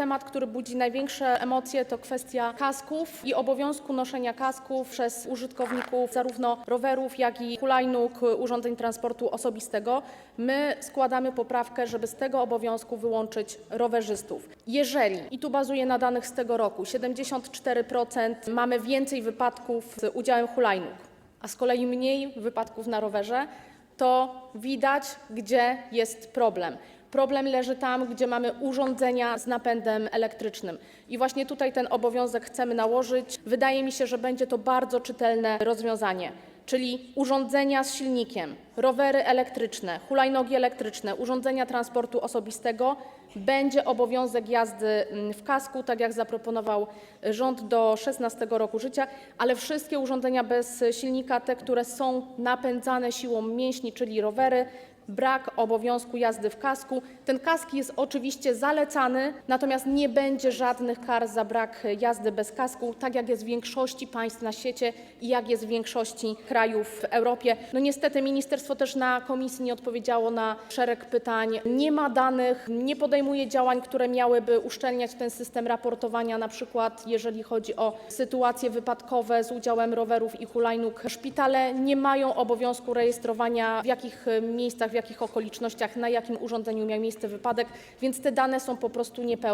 Temat, który budzi największe emocje, to kwestia kasków i obowiązku noszenia kasków przez użytkowników zarówno rowerów, jak i hulajnóg, urządzeń transportu osobistego. My składamy poprawkę, żeby z tego obowiązku wyłączyć rowerzystów. Jeżeli, i tu bazuję na danych z tego roku, 74% mamy więcej wypadków z udziałem hulajnóg, a z kolei mniej wypadków na rowerze, to widać, gdzie jest problem. Problem leży tam, gdzie mamy urządzenia z napędem elektrycznym. I właśnie tutaj ten obowiązek chcemy nałożyć. Wydaje mi się, że będzie to bardzo czytelne rozwiązanie. Czyli urządzenia z silnikiem, rowery elektryczne, hulajnogi elektryczne, urządzenia transportu osobistego, będzie obowiązek jazdy mm, w kasku, tak jak zaproponował rząd do 16 roku życia, ale wszystkie urządzenia bez silnika, te, które są napędzane siłą mięśni, czyli rowery, brak obowiązku jazdy w kasku. Ten kask jest oczywiście zalecany, natomiast nie będzie żadnych kar za brak jazdy bez kasku, tak jak jest w większości państw na świecie i jak jest w większości krajów w Europie. No niestety ministerstwo też na komisji nie odpowiedziało na szereg pytań. Nie ma danych, nie podejmuje działań, które miałyby uszczelniać ten system raportowania, na przykład jeżeli chodzi o sytuacje wypadkowe z udziałem rowerów i hulajnóg. Szpitale nie mają obowiązku rejestrowania w jakich miejscach, w jakich okolicznościach, na jakim urządzeniu miał miejsce wypadek, więc te dane są po prostu niepełne.